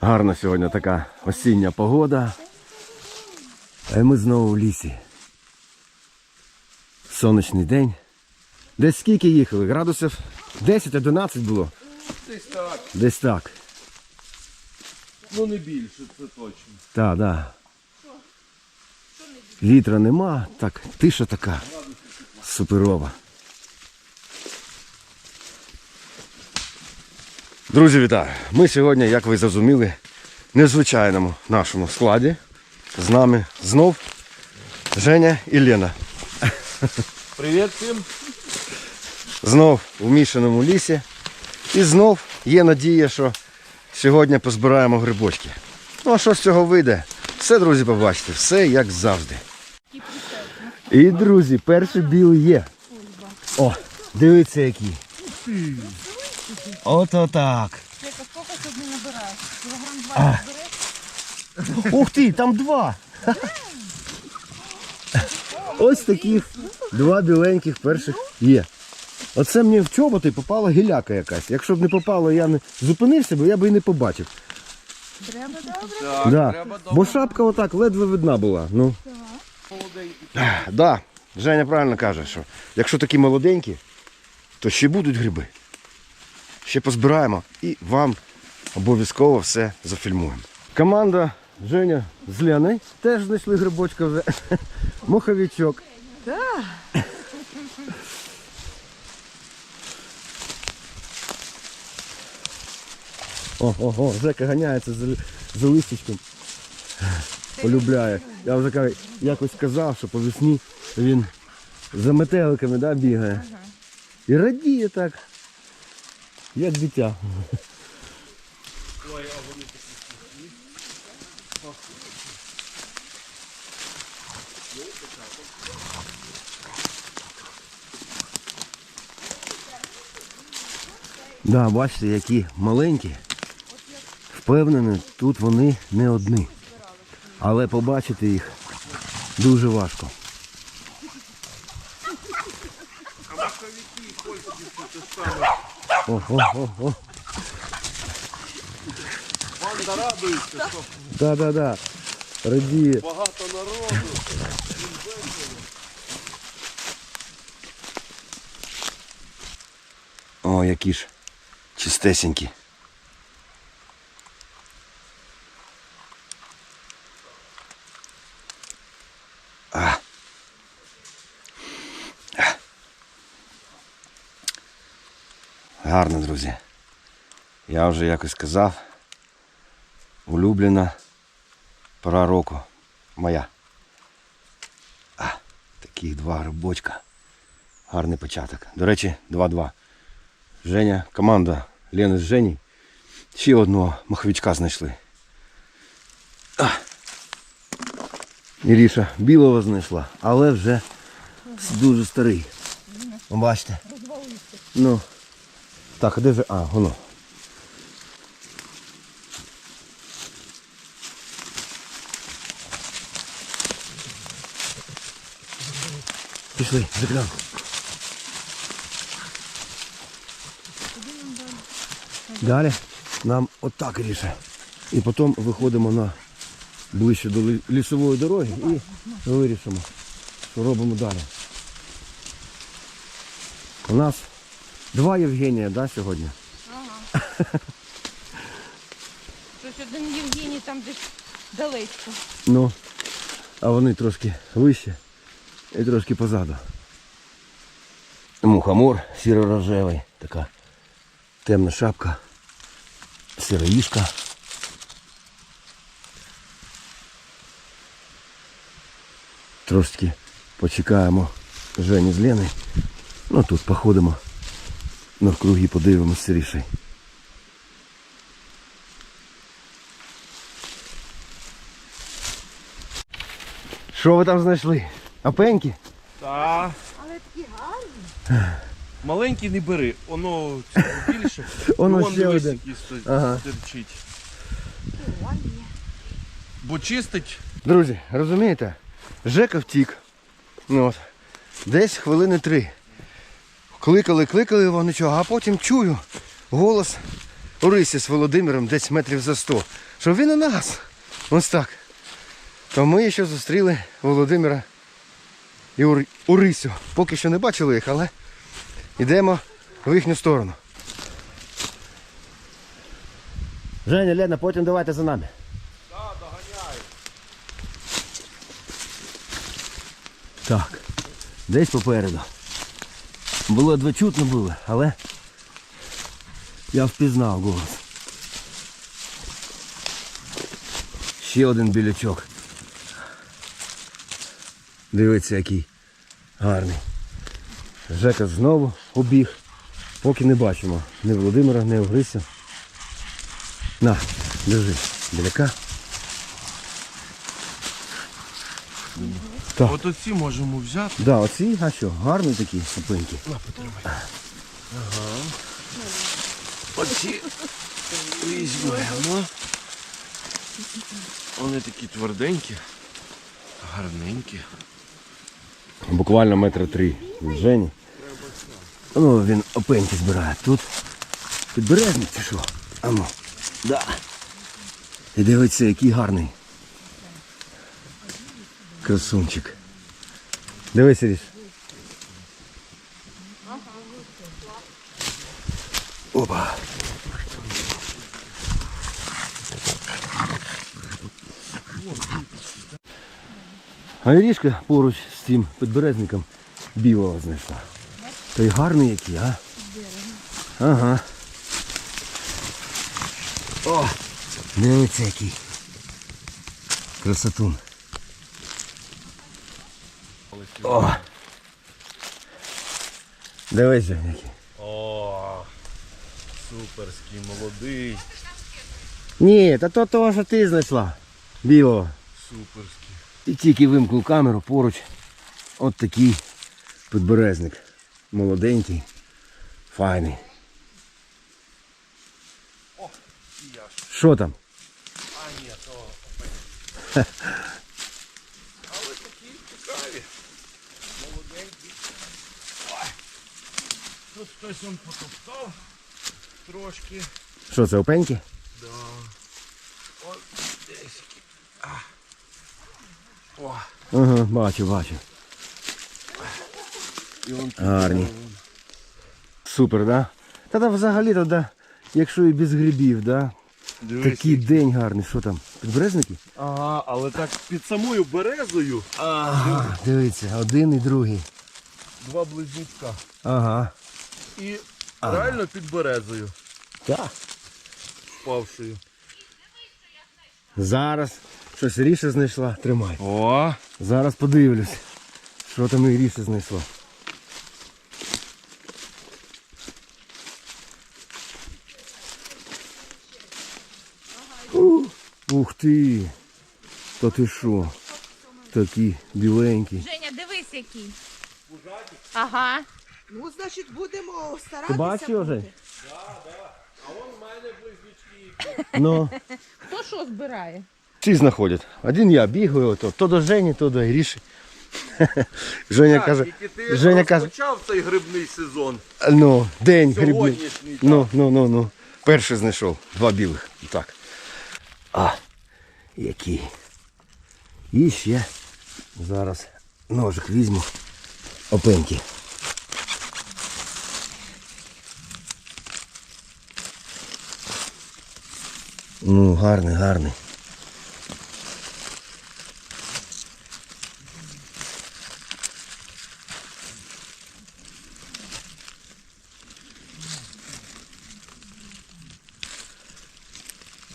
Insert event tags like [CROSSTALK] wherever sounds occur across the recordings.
Гарна сьогодні така осіння погода. А ми знову в лісі. Сонячний день. Десь скільки їхали? Градусів 10-11 було. Десь так. Десь так. Ну не більше, це точно. Так, да. Вітра нема, так, тиша така. Суперова. Друзі, вітаю! Ми сьогодні, як ви зрозуміли, в незвичайному нашому складі. З нами знов Женя і Лена. Привіт всім. Знов у мішаному лісі. І знов є надія, що сьогодні позбираємо грибочки. Ну а що з цього вийде? Все, друзі, побачите, все як завжди. І, друзі, перший білий є. О, дивіться який. Ото так. Яка сколько сьогодні набираєш? Кілограм? Ух ти, там два. Ось таких два біленьких перших є. Оце мені в чоботи попала гіляка якась. Якщо б не попало, я не зупинився, бо я б і не побачив. Треба добре. Так, да. треба Бо шапка отак ледве видна була. Ну. Да. Женя правильно каже, що якщо такі молоденькі, то ще будуть гриби. Ще позбираємо і вам обов'язково все зафільмуємо. Команда Женя з Леною теж знайшли грибочка вже. [LAUGHS] Моховичок. О, о, о, Жека ганяється за, за листочком. Полюбляє. Я вже ка- якось казав, що по весні він за метеликами да, бігає. І радіє так. Як дитя. Да, бачите, які маленькі. Впевнений, тут вони не одні. Але побачити їх дуже важко. О, о, о, о. Банда радується, що Да, да, да. Радіє. багато народу. О, які ж чистесенькі. Гарно, друзі. Я вже якось казав. Улюблена пора року моя. А, таких два грибочка. Гарний початок. До речі, 2-2. Женя, команда Лени з Жені. Ще одного маховичка знайшли. А. Іріша білого знайшла, але вже дуже старий. Бачите? Ну. Так, а де же? А, воно. Пішли, заглянь. Далі нам отак ріше. І потім виходимо на ближче до лісової дороги і вирішимо, що робимо далі. У нас два Євгенія, да, сьогодні? Щось один Євгеній там десь далечко. Ну, а вони трошки вище і трошки позаду. Мухомор сіро-рожевий, така темна шапка, сироїшка. Трошки почекаємо Жені з Леною. Ну тут походимо навкруги подивимось сиріший. Що ви там знайшли? Апеньки? Так. Але такі гарні. Маленький не бери, воно більше. [LAUGHS] Воно вон ще дивись, один. Ага. Бо чистить Друзі, розумієте? Жека втік. Ну, от. Десь хвилини три. Кликали, кликали його нічого, а потім чую голос у рисі з Володимиром десь метрів за 100. Що він у нас. Ось так. То ми ще зустріли Володимира і Урисю. Поки що не бачили їх, але йдемо в їхню сторону. Женя, Лена, потім давайте за нами. Так, десь попереду. Було едва чутно було, але я впізнав голос. Ще один білячок. Дивіться, який гарний. Жека знову убіг. Поки не бачимо ні Володимира, ні Огрися. На, держи, біляка. Так. От оці можемо взяти. Да, оці, а що, гарні такі супинки. Оці візьмемо. Вони такі тверденькі, гарненькі. Буквально метра три від Жені. Ну, він опеньки збирає. Тут підберезник чи що? А ну. Да. І дивиться, який гарний. Красунчик. Дивись, Ріш. Опа. А Ірішка поруч з цим підберезником білого знайшла. Та й гарний який, а? Ага. О! Дивіться який. Красотун. О! Дивись, Жень, який. О, суперський, молодий, Ні, та то того, що ти знайшла. Білого. суперський. І тільки вимкнув камеру поруч. От такий підберезник. Молоденький, файний. О, і я. Що там? А ні, то [LAUGHS] Але такі цікаві. Молоденькі. Ой. Тут хтось он потоптав трошки. Що це, опеньки? Да. От десь. А. О, Ага, бачу, бачу. і он. Гарні. Супер, да? Та там взагалі тоді, якщо і без грибів, да? Дивись. Такий день гарний, що там? Підберезники? Ага, але так під самою березою Ага. Дивіться, один і другий. два близнюка. Ага. І реально під березою Так. впавшою. Зараз щось ріше знайшла. Тримай. О, Зараз подивлюсь, що там і ріше знайшла. Ух, Ух ти! Та ти що? Такі біленькі. Женя, дивись який. Ага. Ну, значить, будемо Ти старатися. бачиш його, Жень? бути. Ну, Хто що збирає? всі знаходять. Один я бігаю, то, то до Жені, то до Іріші. [LAUGHS] Женя каже, тільки ти Женя каже, розпочав цей грибний сезон. ну, день грибний. Сьогоднішній. так. Ну, ну, ну, ну. Перший знайшов. Два білих. Так. А, які. І ще зараз ножик візьму. Опеньки. Ну, гарний, гарний.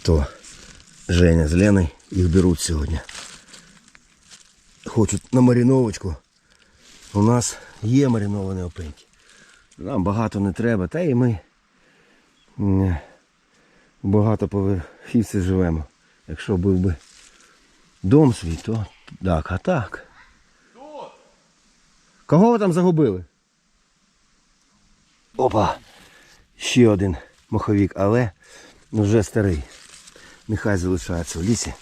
то Женя з Леною їх беруть сьогодні. Хочуть на мариновочку. У нас є мариновані опеньки. Нам багато не треба, та і ми багатоповерхівці живемо. Якщо був би дом свій, то так, а так. Кого ви там загубили? Опа! Ще один моховік, але вже старий. Нехай залишається в лісі.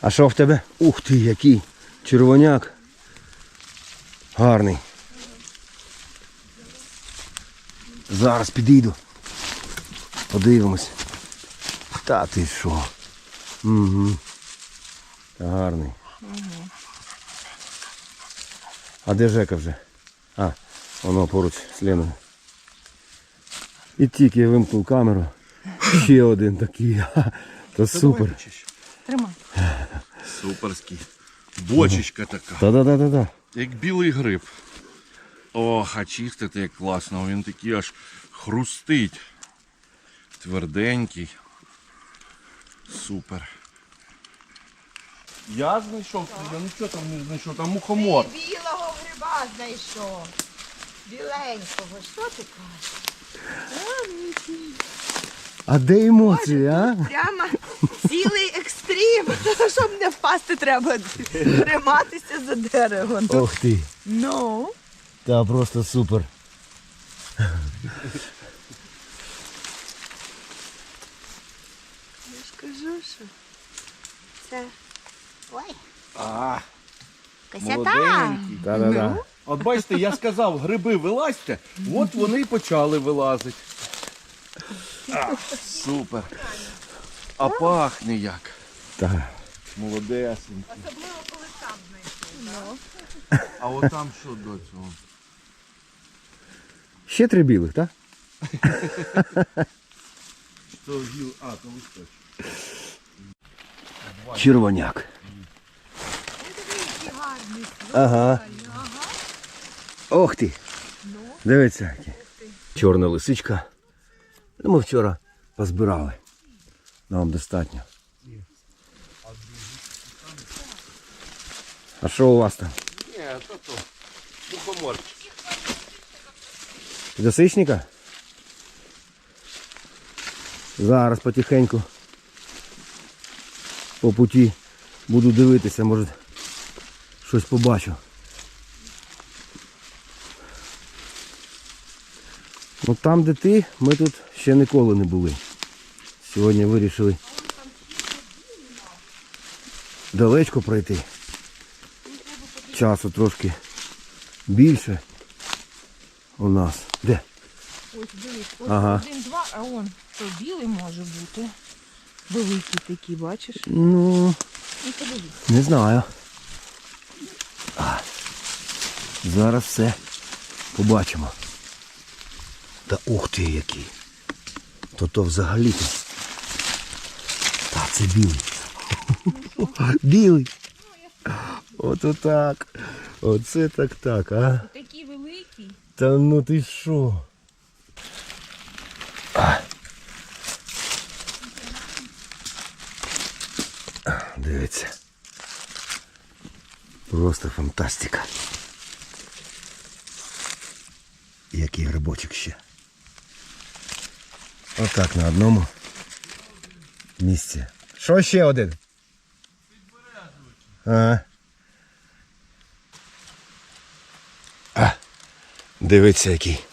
А що в тебе? Ух ти, який червоняк. Гарний. Зараз підійду. Подивимось. Та ти що? Угу. Та гарний. А де Жека вже? А, воно поруч з Леною. І тільки я вимкнув камеру. Ще один такий. [LAUGHS] То супер. Тримай. Суперський. Бочечка така. Та-да-да-да-да. Як білий гриб. Ох, а чистити як класно. Він такий аж хрустить. Тверденький. Супер. Я знайшов, я нічого там не знайшов, там мухомор. Білого гриба знайшов. Біленького. Що ти кажеш? А де емоції, а? Прямо цілий екстрім. [LAUGHS] Щоб не впасти, треба триматися за дерево. Ох ти. Ну. Та просто супер. Я ж кажу, що це. Ой. А, Косята. молоденький. Та-да-да. От бачите, я сказав, гриби вилазьте, от вони і почали вилазити. А, супер. А пахне як. Та. Молодесенький. Особливо, коли сам знайшов. А от там що до цього? Ще три білих, так? Що гіл... А, то листочок. Червоняк. Ага. Ох ти. Дивіться. Чорна лисичка. Ну, Ми вчора позбирали. Нам достатньо. А що у вас там? Ні, то то. Мухоморчик. Досичника? Зараз потихеньку по путі буду дивитися, може щось побачу. Ну там, де ти, ми тут ще ніколи не були. Сьогодні вирішили далечко пройти. Часу трошки більше у нас. Ось дивись, ось Ага. один-два, а он то білий може бути. Великий такий, бачиш? Ну, Ну подивись. не знаю. А, зараз все побачимо. Та ух ти який. То то взагалі то. Та це білий. Білий. Ото так. Оце так так, а. Такий великий. Та ну ти що? А. Дивіться. Просто фантастика. Який грибочок ще. Отак на одному місці. Що ще один? А. А. Дивіться який.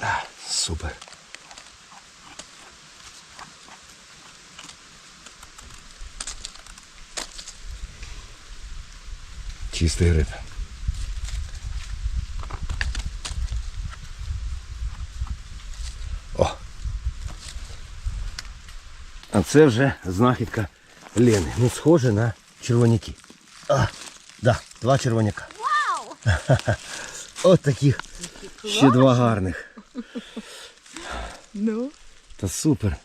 А, супер. Чистий гриб. О! А це вже знахідка Лени. Ну, схоже на червоняки. А, да, два червоняка. Вау! [LAUGHS] От таких ще два гарних. Ну. Та супер.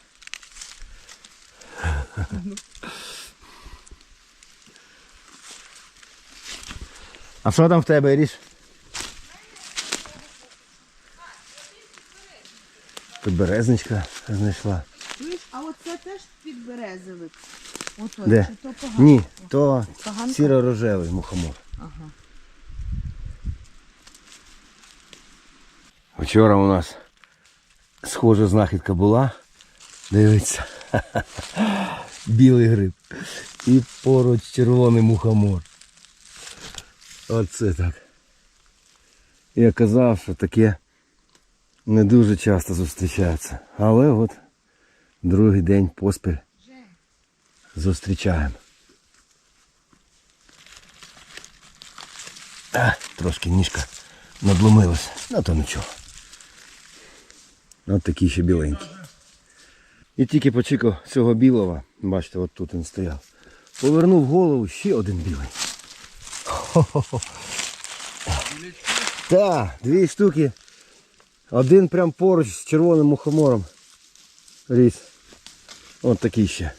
А що там в тебе, Ріш? Тут березничка знайшла. А оце теж підберезовик. Ото, Де? чи то погано? Ні, то Поганка? сіро-рожевий мухомор. Ага. Вчора у нас схожа знахідка була. Дивіться. [LAUGHS] Білий гриб. І поруч червоний мухомор. Оце так. Я казав, що таке не дуже часто зустрічається. Але от другий день поспіль Зустрічаємо. А, трошки ніжка надломилася. Ну то нічого. От такий ще біленький. І тільки почекав цього білого, бачите, от тут він стояв. Повернув голову ще один білий. Так, дві штуки. Один прям поруч з червоним мухомором. Ріс. От такий ще.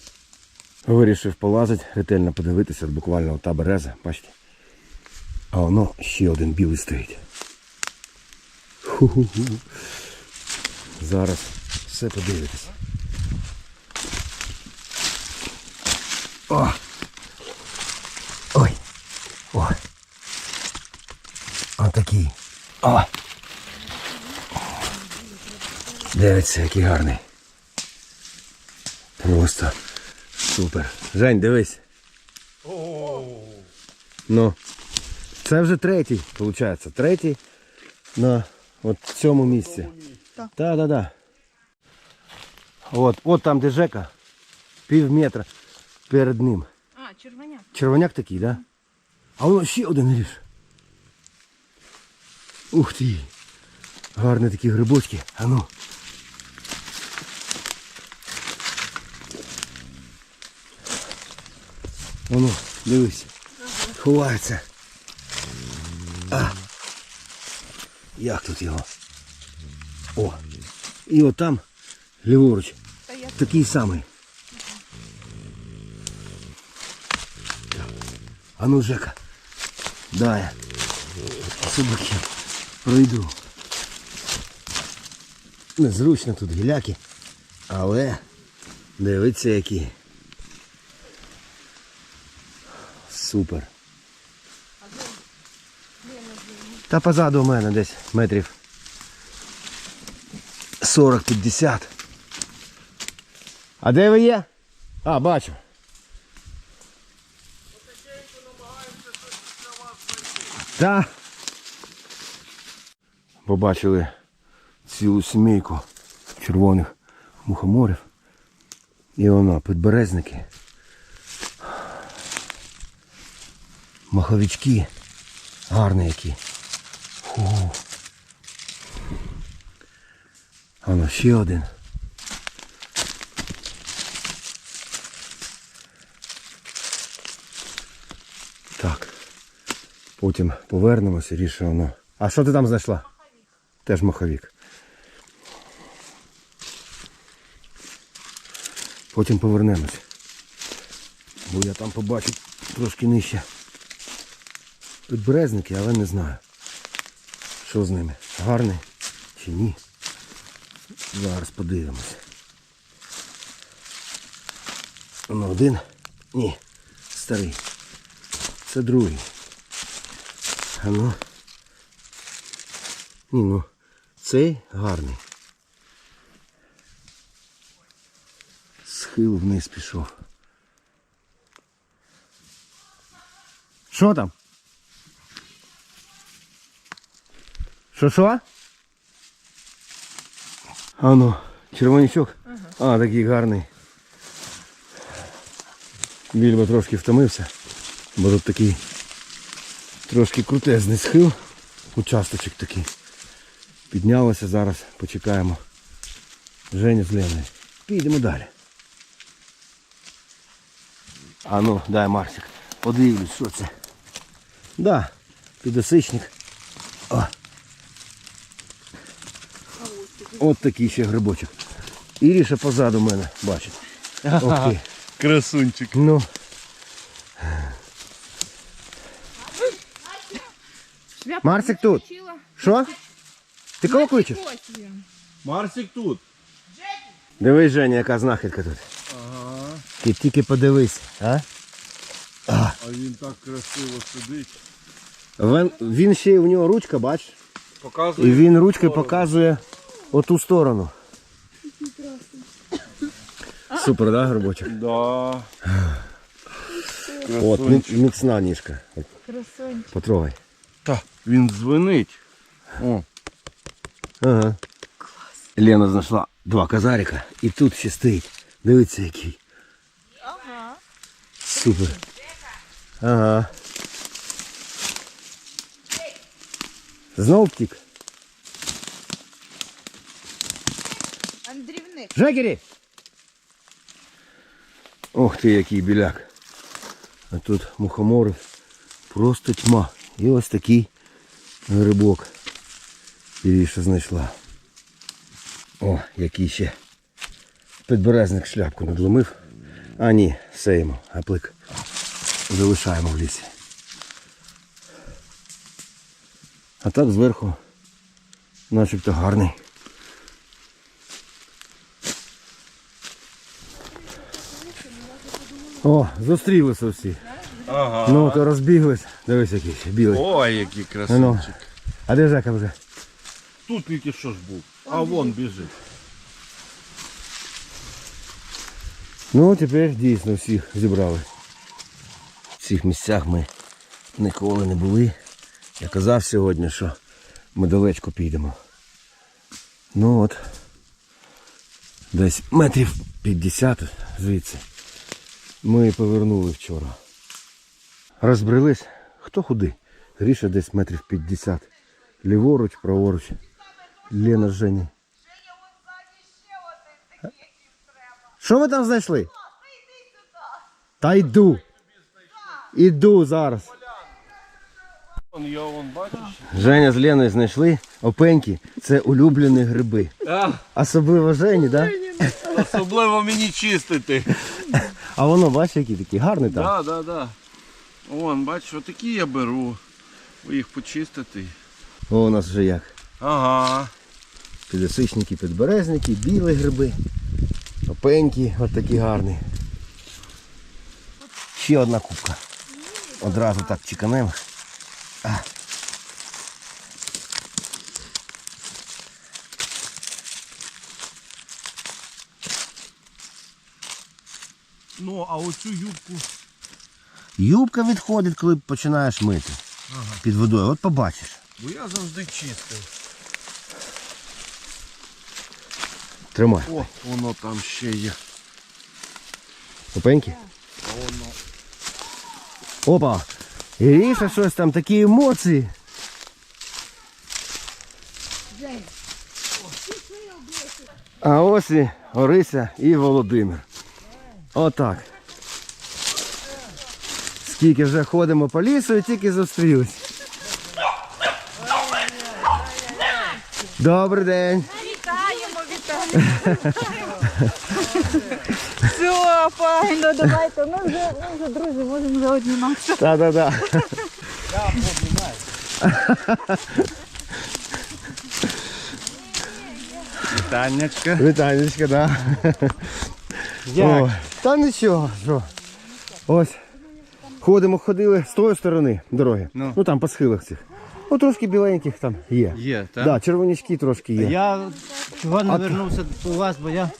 Вирішив полазити, ретельно подивитися, буквально та береза, бачите. А воно ще один білий стоїть. Ху-ху-ху. Зараз все подивитися. О! Ой! Ой! Отакий. О! Дивіться, який гарний. Просто супер. Жень, дивись. Ну. Це вже третій, виходить. Третій на от цьому місці. Так. Так, так, так. От, от там, де Жека, пів метра перед ним. А, червоняк. Червоняк такий, да? А воно ще один ріж. Ух ти. Гарні такі грибочки. А ну. Воно, дивись. Ховається. А. Як тут його? О. І отам, ліворуч. Такий самий. А ну, Жека, дай. Собаки. Пройду. Незручно тут гіляки. Але дивіться які. Супер. Та позаду у мене десь метрів 40-50. А де ви є? А, бачу. Та. Побачили цілу сімейку червоних мухоморів. І воно, підберезники. Маховички. Гарні які. Фу. Воно ще один. Так. Потім повернемося, рішимо. А що ти там знайшла? Теж маховик. Потім повернемось. Бо я там побачу трошки нижче. Підберезники, але не знаю. Що з ними? Гарний чи ні? Зараз подивимося. Ну, один? Ні. Старий. Це другий. А ну. Ні, ну. Цей гарний. Схил вниз пішов. Що там? Що що? А ну, червонячок. А, такий гарний. Більбо трошки втомився, бо тут такий трошки крутезний схил. Участочок такий. Піднялося зараз, почекаємо. Женю з Леною. Підемо далі. А ну, дай Марсик. Подивлюсь, що це. Да, підосичник. О. От такий ще грибочок. Іріша позаду мене, бачить. Ох ти. [LAUGHS] Красунчик. Ну, Марсик тут. Що? Ти кого кличеш? Марсик тут. Дивись, Женя, яка знахідка тут. Ага. Ти тільки подивись, а? А він так красиво сидить. Він, він ще у нього ручка, бач? Показує. І він ручкою показує оту сторону. Супер, да, грибочок? Да. От, мі- міцна ніжка. Красонь. Потрогай. Та, він дзвонить. О, Ага. Лена знайшла два казарика і тут ще стоїть. Дивіться який. Ага. Супер. Ага. Знов втік. Андрівник. Жекері! Ох ти, який біляк. А тут мухомори. Просто тьма. І ось такий грибок. Іріша знайшла. О, який ще. Підберезник шляпку надломив. А ні, сеємо, аплик. Залишаємо в лісі. А так зверху начебто гарний. О, зустрілися всі. Ага. Ну, то розбіглись. Дивись який ще білий. Ой, який А ну. А де Жека вже? Тут тільки що ж був. А вон біжить. Ну, тепер дійсно всіх зібрали. В цих місцях ми ніколи не були. Я казав сьогодні, що ми далечко підемо. Ну от. Десь метрів 50 звідси. Ми повернули вчора. Розбрелись. Хто куди? Гріша десь метрів 50. Ліворуч, праворуч. Лена з Жені. Що ви там знайшли? Та йду. Іду зараз. Женя з Леною знайшли опеньки. Це улюблені гриби. Особливо Жені, так? Особливо мені чистити. А воно, бачиш, які такі гарні там. Так, так, так. Вон, бачиш, отакі я беру. Їх почистити. О, у нас вже як. Ага. Підосичники, підберезники, білі гриби. Опеньки, от такі гарні. Ще одна кубка. Одразу так чеканемо. Ну, а оцю юбку. Юбка відходить, коли починаєш мити. Під водою. От побачиш. Бо я завжди чистив. Тримай. О, воно там ще є. Опеньки? Опа! Іріша щось там, такі емоції. А ось і Орися і Володимир. Отак. Скільки вже ходимо по лісу і тільки зустрілись. Добрий день. Все, файно, давайте. Ми вже, ми вже друзі, можемо вже обніматися. Так-так-так. Вітаннячка. Вітанечка, да. О, та нічого, що. Ось. Ходимо, ходили з тої сторони дороги. Ну. Ну, там по схилах цих. Ну трошки біленьких там є. Є, так? Да, червонячки трошки є. Я чого не вернувся до вас, бо я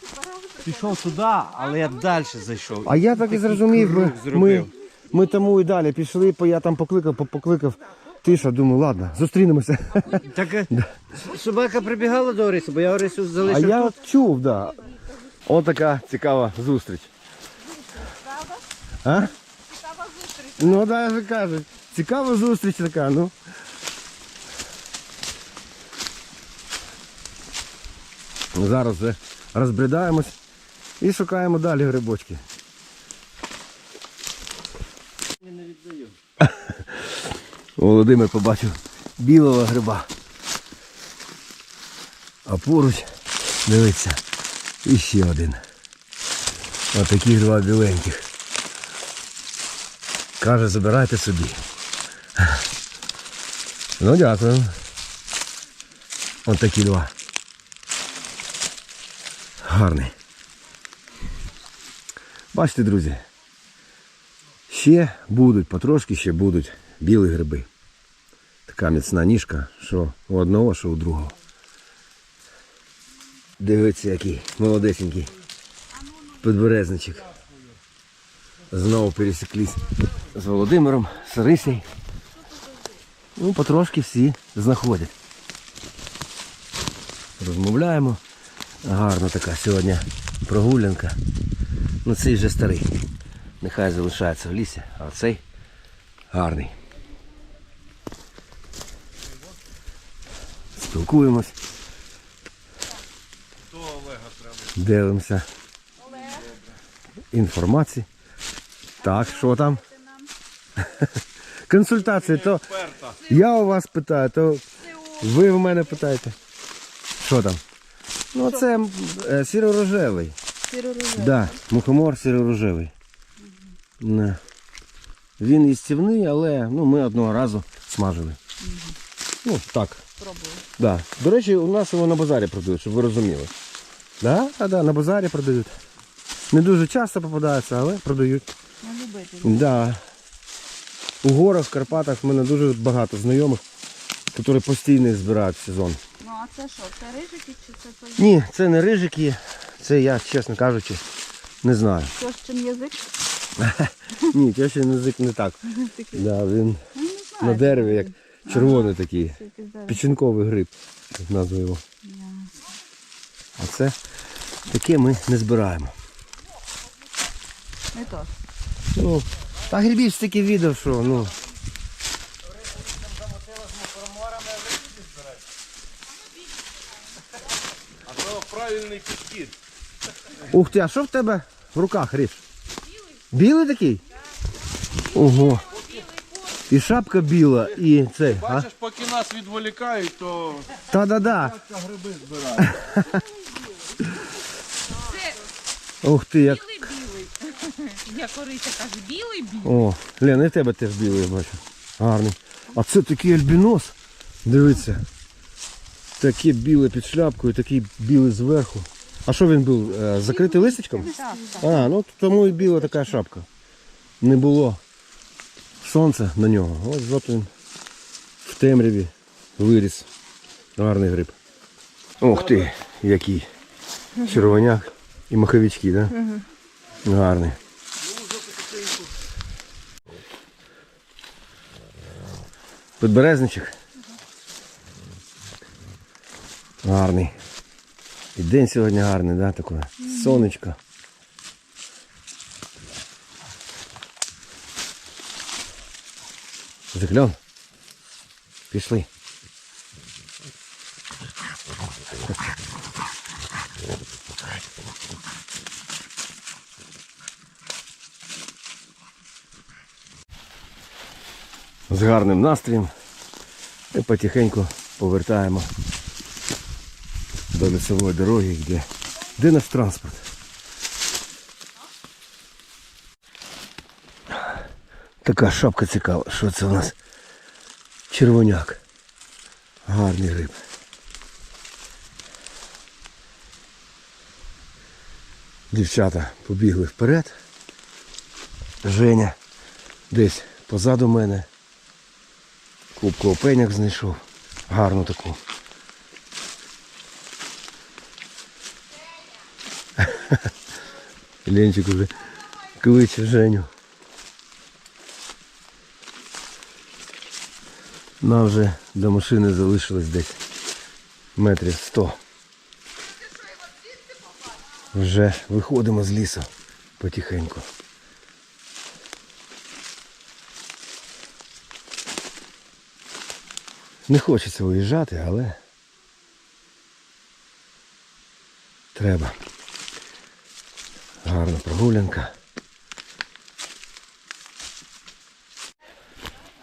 пішов туди, але я далі зайшов. А я так і зрозумів, ми, ми, ми тому і далі пішли, по- я там покликав, покликав. Тиша, думаю, ладно, зустрінемося. Так е, собака прибігала до Орису, бо я Орису А залишив я тут. от чув, да. От така цікава зустріч. А? Цікава зустріч. Ну да, вже кажуть. Цікава зустріч така, ну. Зараз вже розбридаємось і шукаємо далі грибочки. [LAUGHS] Володимир побачив білого гриба. А поруч, дивиться, іще один. Отаких два біленьких. Каже, забирайте собі. [LAUGHS] Ну, дякую. Ось такі два. Гарний. Бачите, друзі. Ще будуть, потрошки ще будуть білі гриби. Така міцна ніжка, що у одного, що у другого. Дивіться, який молодесенький. Підберезничок. Знову пересіклись з Володимиром, з Рисею. Ну, потрошки всі знаходять. Розмовляємо. Гарна така сьогодні прогулянка. Ну цей вже старий. нехай залишається в лісі, а цей гарний. Спілкуємось. Дивимося. Інформації. Так, що там? [LAUGHS] Консультації, то я у вас питаю, то ви в мене питаєте. Що там? Ну це е, сіро-рожевий. Сіро-рожевий. Да, мухомор сіро-рожевий. Не. Він їстівний, але ну, ми одного разу смажили. Ну, так. Пробую. Да. До речі, у нас його на базарі продають, щоб ви розуміли. Да, да, да, на базарі продають. Не дуже часто попадаються, але продають. Я любитель. Да. У горах, в Карпатах в мене дуже багато знайомих, які постійно їх збирають в сезон. А це що? Це рижики чи це той? Ні, це не рижики, це я, чесно кажучи, не знаю. Що чим язик? [LAUGHS] Ні, ще язик не так. [LAUGHS] Да, він Ну, не на дереві, як червоний такий. Це. Печінковий гриб, як назву його. А це таке ми не збираємо. Не то. Ну, та грибів стільки відео, що ну. Правильний підхід. Ух ти, а що в тебе в руках, Ріш? Білий. Білий такий? Ого. І шапка біла, і цей. А? Бачиш, поки нас відволікають, то Та-да-да. гриби збирають. [LAUGHS] Ух ти, як. Білий білий. Я кориця кажу, білий білий. О, Лена, і в тебе теж білий, я бачу. Гарний. А це такий альбінос. Дивіться. Таке біле під шляпкою, такий білий зверху. А що він був? е, Закритий листочком? Так, так. А, ну тому і біла така шапка. Не було сонця на нього. Ось от він в темряві виріс. Гарний гриб. Ух ти, який. Червоняк і маховички, так? Да? Гарний. Підберезничок. Гарний. І день сьогодні гарний, да, такий. Сонечко. Закльон. Пішли. З гарним настроєм і потихеньку повертаємо до лісової дороги, де, де наш транспорт. Така шапка цікава. Що це у нас? Червоняк. Гарний риб. Дівчата побігли вперед. Женя десь позаду мене. Кубку опеняк знайшов. Гарну таку. [LAUGHS] Ленчик уже кличе Женю. Нам вже до машини залишилось десь метрів 100. Вже виходимо з лісу потихеньку. Не хочеться виїжджати, але треба. Гарна прогулянка.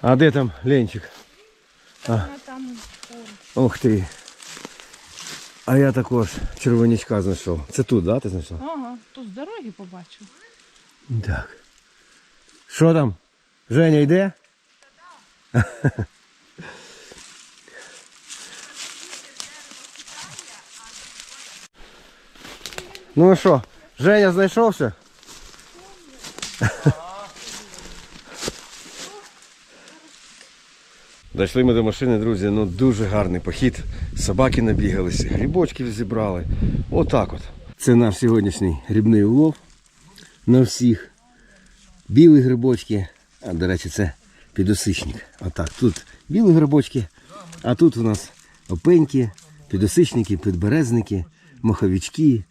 А де там Ленчик? А. Ух ти. А я також червонячка знайшов. Це тут, да, ти знайшов? Ага, тут з дороги побачив. Так. Що там? Женя йде? [LAUGHS] ну що, Женя знайшовся? Дійшли ми до машини, друзі, ну дуже гарний похід. Собаки набігалися, грибочків зібрали. Отак от. Це наш сьогоднішній грибний улов на всіх. Білі грибочки, а до речі, це підосичник. Отак. Тут білі грибочки, а тут у нас опеньки, підосичники, підберезники, моховички,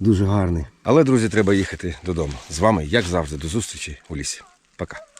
Дуже гарний. Але, друзі, треба їхати додому. З вами, як завжди, до зустрічі у лісі. Пока.